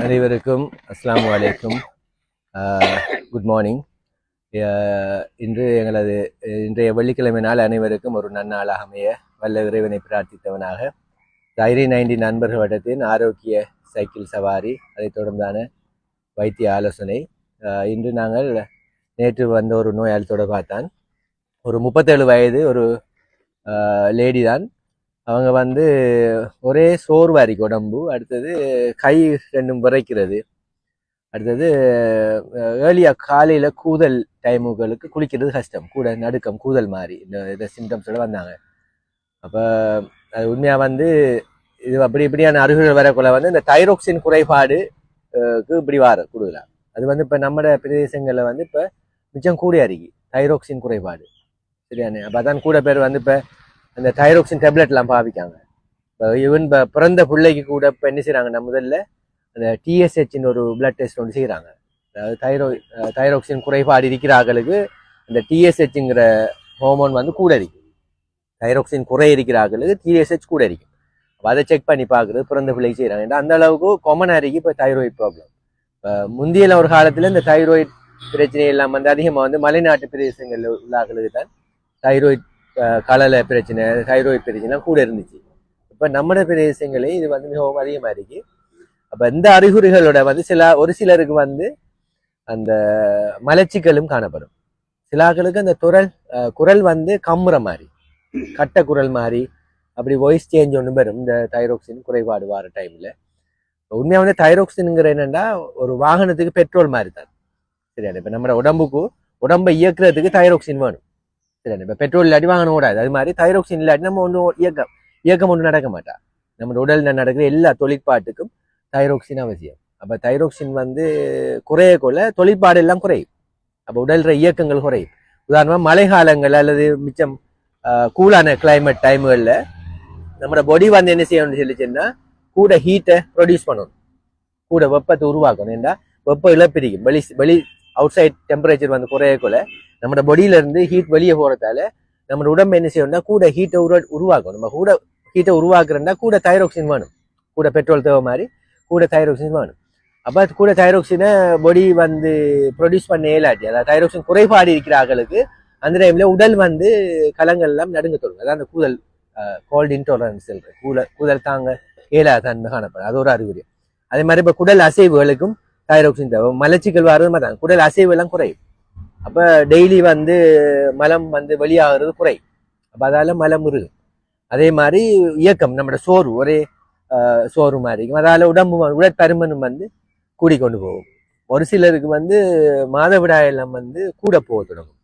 அனைவருக்கும் அஸ்லாம் வலைக்கும் குட் மார்னிங் இன்று எங்களது இன்றைய வெள்ளிக்கிழமை நாள் அனைவருக்கும் ஒரு நன்னாளாக அமைய வல்ல இறைவனை பிரார்த்தித்தவனாக. தைரி நைன்டி நண்பர்கள் வட்டத்தின் ஆரோக்கிய சைக்கிள் சவாரி அதைத் தொடர்ந்தான வைத்திய ஆலோசனை. இன்று நாங்கள் நேற்று வந்த ஒரு நோயாளி பார்த்தான். ஒரு முப்பத்தேழு வயது ஒரு லேடி தான் அவங்க வந்து ஒரே சோர்வாரிக்கு உடம்பு. அடுத்தது கை ரெண்டும் விரைக்கிறது. அடுத்தது ஏர்லியாக காலையில் கூதல் டைமுகளுக்கு குளிக்கிறது கஷ்டம். கூட நடுக்கம் கூதல் மாதிரி. இந்த இந்த சிம்டம்ஸோட வந்தாங்க. அப்போ அது உண்மையாக வந்து இது அப்படி இப்படியான அருகுகள் வரக்குள்ள வந்து இந்த தைரோக்சின் குறைபாடு இப்படி வர கூடுதலாக அது வந்து இப்போ நம்ம பிரதேசங்களில் வந்து இப்போ மிச்சம் கூடிய அறிக்கை தைரோக்சின் குறைபாடு. சரியானே? அப்போ அதான் கூட பேர் வந்து இப்போ அந்த தைரோக்சின் டேப்லெட்லாம் பாவிக்காங்க. இப்போ ஈவன் இப்போ பிறந்த பிள்ளைக்கு கூட இப்போ என்ன செய்கிறாங்கன்னா முதல்ல அந்த டிஎஸ்ஹெச்னு ஒரு பிளட் டெஸ்ட் ஒன்று செய்கிறாங்க அதாவது தைரோ தைரோக்சின் குறைபாடு இருக்கிற ஆக்களுக்கு அந்த டிஎஸ்ஹெச்ங்கிற ஹோமோன் வந்து கூட இருக்கு தைரோக்சின் குறை இருக்கிற ஆக்களுக்கு டிஎஸ்ஹெச் கூட இருக்கு அப்போ அதை செக் பண்ணி பார்க்குறது பிறந்த பிள்ளைக்கு செய்கிறாங்க ஏன்னா அந்த அளவுக்கு காமனாக இருக்கு இப்போ தைராய்டு ப்ராப்ளம் இப்போ முந்தியெல்லாம் ஒரு காலத்தில் இந்த தைராய்டு பிரச்சனை இல்லாமல் வந்து அதிகமாக வந்து மலைநாட்டு பிரதேசங்களில் உள்ள ஆக்களுக்கு தான் தைராய்டு கலலை பிரச்சனை தைராய்டு பிரச்சனை கூட இருந்துச்சு. இப்போ நம்ம பிரதேசங்களே இது வந்து மிகவும் அதிகமாக இருக்கு. அப்போ இந்த அறிகுறிகளோட வந்து சில ஒரு சிலருக்கு வந்து அந்த மலச்சிக்கலும் காணப்படும். சிலாக்களுக்கு அந்த துரல் குரல் வந்து கம்முற மாதிரி கட்ட குரல் மாதிரி அப்படி வாய்ஸ் சேஞ்ச் ஒன்று வரும். இந்த தைரோக்சின் குறைபாடு வர டைமில் உண்மையாக வந்து தைரோக்சின்ங்கிற என்னன்னா ஒரு வாகனத்துக்கு பெட்ரோல் மாதிரி தான். சரியா? இப்போ நம்ம உடம்புக்கு உடம்பை இயக்குறதுக்கு தைரோக்சின் வேணும். சரி இப்போ பெட்ரோல் இல்லாட்டி வாங்கணும் ஓடாது அது மாதிரி தைரோக்சின் இல்லாட்டி நம்ம ஒன்றும் இயக்கம் இயக்கம் ஒன்றும் நடக்க மாட்டா நம்ம உடலில் நடக்கிற எல்லா தொழிற்பாட்டுக்கும் தைரோக்சின் அவசியம் அப்போ தைரோக்சின் வந்து குறைய கொள்ள தொழிற்பாடு எல்லாம் குறையும் அப்போ உடல்ற இயக்கங்கள் குறையும் உதாரணமாக மழை காலங்கள் அல்லது மிச்சம் கூலான கிளைமேட் டைம்களில் நம்மளோட பொடி வந்து என்ன செய்யணும்னு சொல்லிச்சுன்னா கூட ஹீட்டை ப்ரொடியூஸ் பண்ணணும் கூட வெப்பத்தை உருவாக்கணும் ஏன்னா வெப்ப இழப்பிரிக்கும் வெளி வெளி அவுட் சைட் டெம்பரேச்சர் வந்து குறைய நம்ம பாடியில இருந்து ஹீட் வெளியே போறதால நம்ம உடம்பு என்ன செய்யணும்னா கூட ஹீட்டை உருவா உருவாக்கும் நம்ம கூட ஹீட்டை உருவாக்குறோம்னா கூட தைரோக்சின் வேணும். கூட பெட்ரோல் தேவை மாதிரி கூட தைரோக்சின் வேணும். அப்போ கூட தைரோக்சினை பாடி வந்து ப்ரொடியூஸ் பண்ண இயலாட்டி அதாவது தைரோக்சின் குறைபாடு இருக்கிற ஆட்களுக்கு அந்த டைம்ல உடல் வந்து கலங்கள் எல்லாம் நடுங்க தொடங்கும். அதான் அந்த கூதல் கோல்டு இன்டாலரன்ஸ் சொல்கிறேன் கூல கூதல் தாங்க இயலாத தன்மை காணப்படும். அது ஒரு அறிகுறி. அதே மாதிரி இப்போ குடல் அசைவுகளுக்கும் தைரோக்சின் தேவை. மலச்சிக்கல் வர்றது மாதிரி தான். குடல் அசைவெல்லாம் குறையும். அப்போ டெய்லி வந்து மலம் வந்து வெளியாகிறது குறை அப்போ அதால மலம் இருக்கும் அதே மாதிரி இயக்கம் நம்மளோட சோறு ஒரே ஆஹ், சோறு மாதிரி இருக்கும். அதால உடம்பு உடற்பருமனும் வந்து கூடிக்கொண்டு போகும். ஒரு சிலருக்கு வந்து மாதவிடாய் எல்லாம் வந்து கூட போக தொடங்கும்.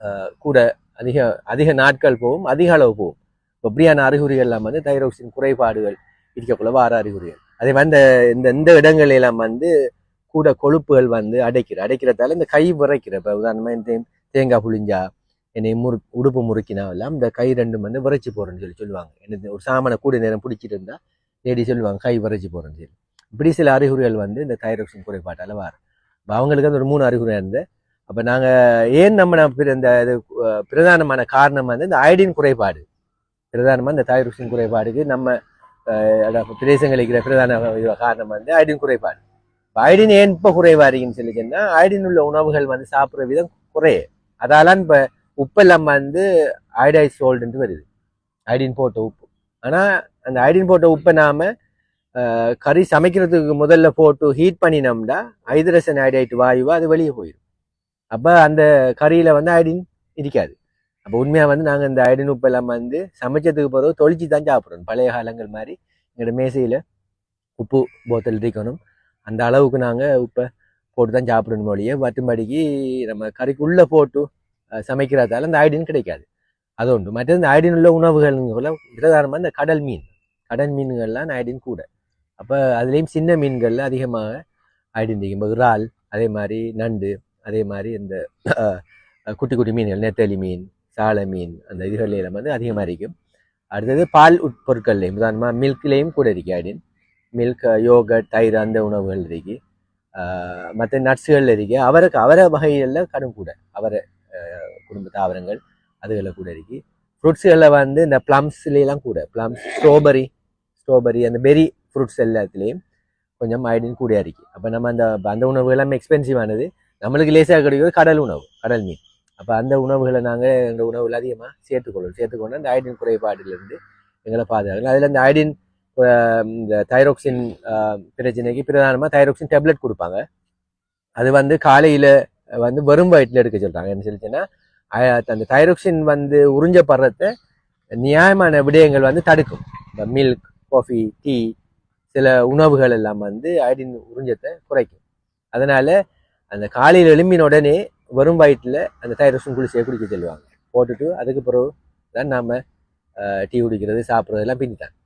ஆஹ், கூட அதிக அதிக நாட்கள் போகும் அதிக அளவு போகும். இப்படியான அறிகுறிகள்லாம் வந்து தைரோக்சின் குறைபாடுகள் இருக்கக்குள்ள வார அறிகுறிகள். அதே மாதிரி இந்த இந்த இந்த இடங்கள் எல்லாம் வந்து கூட கொழுப்புகள் வந்து அடைக்கிற அடைக்கிறதால இந்த கை விரைக்கிற இப்போ உதாரணமாக இந்த தேங்காய் புளிஞ்சா என்னை முறு உடுப்பு முறுக்கினாவெல்லாம் இந்த கை ரெண்டும் வந்து விரைச்சி போகிறேன்னு சொல்லி சொல்லுவாங்க. எனக்கு ஒரு சாமனை கூட நேரம் பிடிச்சிட்டு இருந்தால் லேடி சொல்லுவாங்க கை விரைச்சி போகிறேன்னு சொல்லி. இப்படி சில அறிகுறிகள் வந்து இந்த தைரக்ஷன் குறைபாட்டால் வரும் அப்ப அவங்களுக்கு அந்த ஒரு மூணு அறிகுறி இருந்து அப்போ நாங்கள் ஏன் நம்ம நான் இந்த இது பிரதானமான காரணம் வந்து இந்த அயடின் குறைபாடு. பிரதானமாக இந்த தைரக்ஷன் குறைபாடுக்கு நம்ம பிரதேசங்களிக்கிற இருக்கிற பிரதான காரணம் வந்து அயடின் குறைபாடு. அயடின் ஏன் இப்போ குறைவா இருக்குன்னு சொல்லி சொன்னா அயடின் உள்ள உணவுகள் வந்து சாப்பிட்ற விதம் குறையே. அதால இப்போ உப்பெல்லாம் வந்து அயடைஸ் சோல்டுன்ட்டு வருது. அயடின் போட்ட உப்பு. ஆனால் அந்த அயடின் போட்ட உப்பை நாம கறி சமைக்கிறதுக்கு முதல்ல போட்டு ஹீட் பண்ணினோம்னா ஹைதரசன் அயடைட் வாயுவா அது வெளியே போயிடும். அப்போ அந்த கறியில் வந்து அயடின் இருக்காது. அப்போ உண்மையாக வந்து நாங்கள் இந்த அயடின் உப்பு எல்லாம் வந்து சமைச்சதுக்கு பிறகு தொளிச்சு தான் சாப்பிடணும் பழைய காலங்கள் மாதிரி எங்களோட மேசையில் உப்பு போத்தல் இருக்கணும் அந்த அளவுக்கு நாங்கள் உப்பை போட்டு தான் சாப்பிடணும் மொழியே மற்றும்படிக்கு நம்ம கறிக்குள்ளே போட்டு சமைக்கிறதால அந்த ஐடின் கிடைக்காது. அது உண்டு மற்றது இந்த ஐடின் உள்ள உணவுகள் பிரதானமாக இந்த கடல் மீன். கடல் மீன்கள்லாம் ஐடின் கூட. அப்போ அதுலேயும் சின்ன மீன்கள்லாம் அதிகமாக ஐடின் இருக்கும் இறால் அதே மாதிரி நண்டு அதே மாதிரி இந்த குட்டி குட்டி மீன்கள் நெத்தலி மீன் சாலை மீன் அந்த இதுகள் வந்து அதிகமாக இருக்கும் அடுத்தது பால் உட்பொருட்கள்லையும் உதாரணமாக மில்க்லேயும் கூட இருக்கு ஐடின் மில்க் யோகட் தயிர் அந்த உணவுகள் இருக்கு. மற்ற நட்ஸுகள் இருக்கு. அவருக்கு அவரை வகைகளில் கடும் கூட. அவரை குடும்ப தாவரங்கள் அதுகளில் கூட இருக்கு. ஃப்ரூட்ஸுகளில் வந்து இந்த ப்ளம்ஸ்லாம் கூட. ப்ளம்ஸ் ஸ்ட்ராபெரி ஸ்ட்ராபெரி அந்த பெரி ஃப்ரூட்ஸ் எல்லாத்துலேயும் கொஞ்சம் ஐடின் கூட இருக்கு. அப்போ நம்ம அந்த அந்த உணவு எல்லாமே எக்ஸ்பென்சிவ் ஆனது நம்மளுக்கு லேசாக கிடைக்கிறது கடல் உணவு கடல் மீன். அப்போ அந்த உணவுகளை நாங்கள் எங்கள் உணவுகள் அதிகமாக சேர்த்துக்கொள்ளணும் சேர்த்துக்கொண்டு அந்த ஐடின் குறைபாட்டிலிருந்து எங்களை பாதுகாக்கணும் அதில் இந்த ஐடின் இந்த தைரோக்சின் பிரச்சனைக்கு பிரதானமாக தைரோக்சின் டேப்லெட் கொடுப்பாங்க. அது வந்து காலையில் வந்து வெறும் வயிற்றில் எடுக்க சொல்கிறாங்க என்ன சொல்லிச்சுன்னா அந்த தைரோக்சின் வந்து உறிஞ்சப்படுறத நியாயமான விடயங்கள் வந்து தடுக்கும். இந்த மில்க் காஃபி டீ சில உணவுகள் எல்லாம் வந்து அயடின் உறிஞ்சத்தை குறைக்கும். அதனால் அந்த காலையில் எழும்பின உடனே வெறும் வயிற்றில் அந்த தைரோக்சின் குளிசையை குடிக்க சொல்லுவாங்க. போட்டுட்டு அதுக்கு பிறகு தான் நாம் டீ குடிக்கிறது சாப்பிட்றது எல்லாம் பின்னிட்டாங்க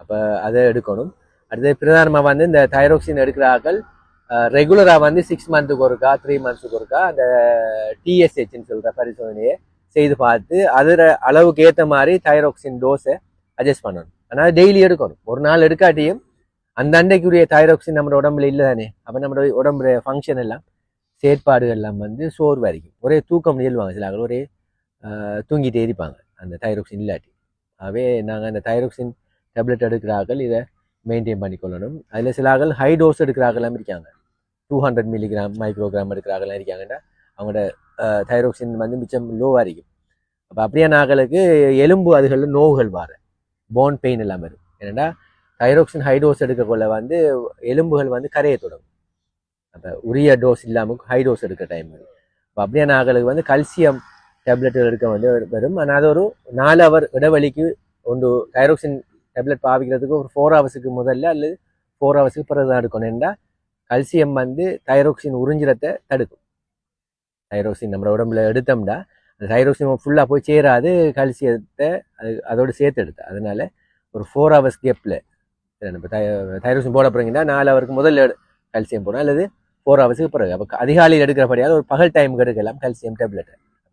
அப்போ அதை எடுக்கணும். அடுத்து பிரதானமாக வந்து இந்த தைரோக்சின் எடுக்கிற ஆக்கள் ரெகுலராக வந்து சிக்ஸ் மந்த்துக்கு ஒருக்கா த்ரீ மந்த்ஸுக்கு ஒருக்கா அந்த டிஎஸ்ஹெச்னு சொல்கிற பரிசோதனையை செய்து பார்த்து அதில் அளவுக்கு ஏற்ற மாதிரி தைரோக்சின் டோஸை அட்ஜஸ்ட் பண்ணணும். ஆனால் டெய்லி எடுக்கணும். ஒரு நாள் எடுக்காட்டியும் அந்த அண்டைக்குரிய தைரோக்சின் நம்ம உடம்புல இல்லை தானே அப்போ நம்ம உடம்புல ஃபங்க்ஷன் எல்லாம் செயற்பாடுகள் எல்லாம் வந்து சோர்வாரிக்கும் ஒரே தூக்கம் நிகழ்வாங்க சில ஆட்கள். ஒரே தூங்கிட்டே இருப்பாங்க அந்த தைரோக்சின் இல்லாட்டி. ஆகவே நாங்கள் அந்த தைரோக்சின் டேப்லெட் எடுக்கிறார்கள் இதை மெயின்டைன் பண்ணிக்கொள்ளணும். அதில் சில ஆட்கள் ஹை டோஸ் எடுக்கிறார்கள்லாம் இருக்காங்க. டூ ஹண்ட்ரட் மில்லிகிராம் மைக்ரோகிராம் எடுக்கிறார்கள்லாம் இருக்காங்கன்னா அவங்களோட தைரோக்சின் வந்து மிச்சம் லோவாக இருக்கும். அப்போ அப்படியான ஆட்களுக்கு எலும்பு அதுகளில் நோவுகள் வார. போன் பெயின் இல்லாமல் வரும். ஏன்னா தைரோக்சின் ஹை டோஸ் எடுக்கக்குள்ள வந்து எலும்புகள் வந்து கரைய தொடங்கும். அப்போ உரிய டோஸ் இல்லாமல் ஹை டோஸ் எடுக்க டைம் வரும் அப்போ அப்படியான ஆட்களுக்கு வந்து கல்சியம் டேப்லெட்டுகள் எடுக்க வந்து வரும். ஆனால் அது ஒரு நாலு அவர் இடைவெளிக்கு ஒன்று தைரோக்சின் டேப்லெட் பாவிக்கிறதுக்கு ஒரு ஃபோர் ஹவர்ஸுக்கு முதல்ல அல்லது ஃபோர் ஹவர்ஸுக்கு பிறகு தான் எடுக்கணும். ஏன்னா கல்சியம் வந்து தைரோக்சின் உறிஞ்சிரத்தை தடுக்கும். தைரோக்சின் நம்ம உடம்புல எடுத்தோம்னா அந்த தைரோக்சின் ஃபுல்லாக போய் சேராது கல்சியத்தை அது அதோடு சேர்த்து எடுத்து. அதனால ஒரு ஃபோர் ஹவர்ஸ் கேப்பில் இப்போ தைரோக்சின் போட போகிறீங்கன்னா நாலு ஹவருக்கு முதல்ல கல்சியம் போடணும். அல்லது ஃபோர் ஹவர்ஸுக்கு பிறகு அப்போ அதிகாலையில் எடுக்கிறபடியாவது ஒரு பகல் டைமுக்கு எடுக்கலாம் கல்சியம் டேப்லெட்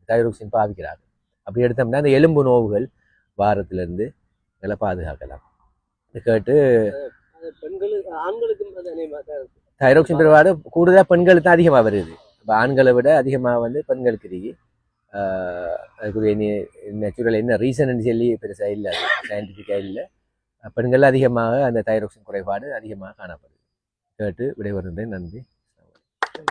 தைரோக்சின் பாவிக்கிறாங்க அப்படி எடுத்தோம்னா அந்த எலும்பு நோவுகள் வாரத்துலேருந்து இதெல்லாம் பாதுகாக்கலாம். கேட்டு. தைரோக்சின் பிறவாடு கூடுதலாக பெண்களுக்கு தான் அதிகமாக வருது. இப்போ ஆண்களை விட அதிகமாக வந்து பெண்களுக்கு இருக்கு அதுக்குரிய நேச்சுரல் என்ன ரீசன் சொல்லி பெருசாக இல்லை. சயின்டிஃபிக்காக இல்லை. பெண்கள் அதிகமாக அந்த தைரோக்சின் குறைபாடு அதிகமாக காணப்படுது. கேட்டு விடைபெறுகின்றேன் நன்றி.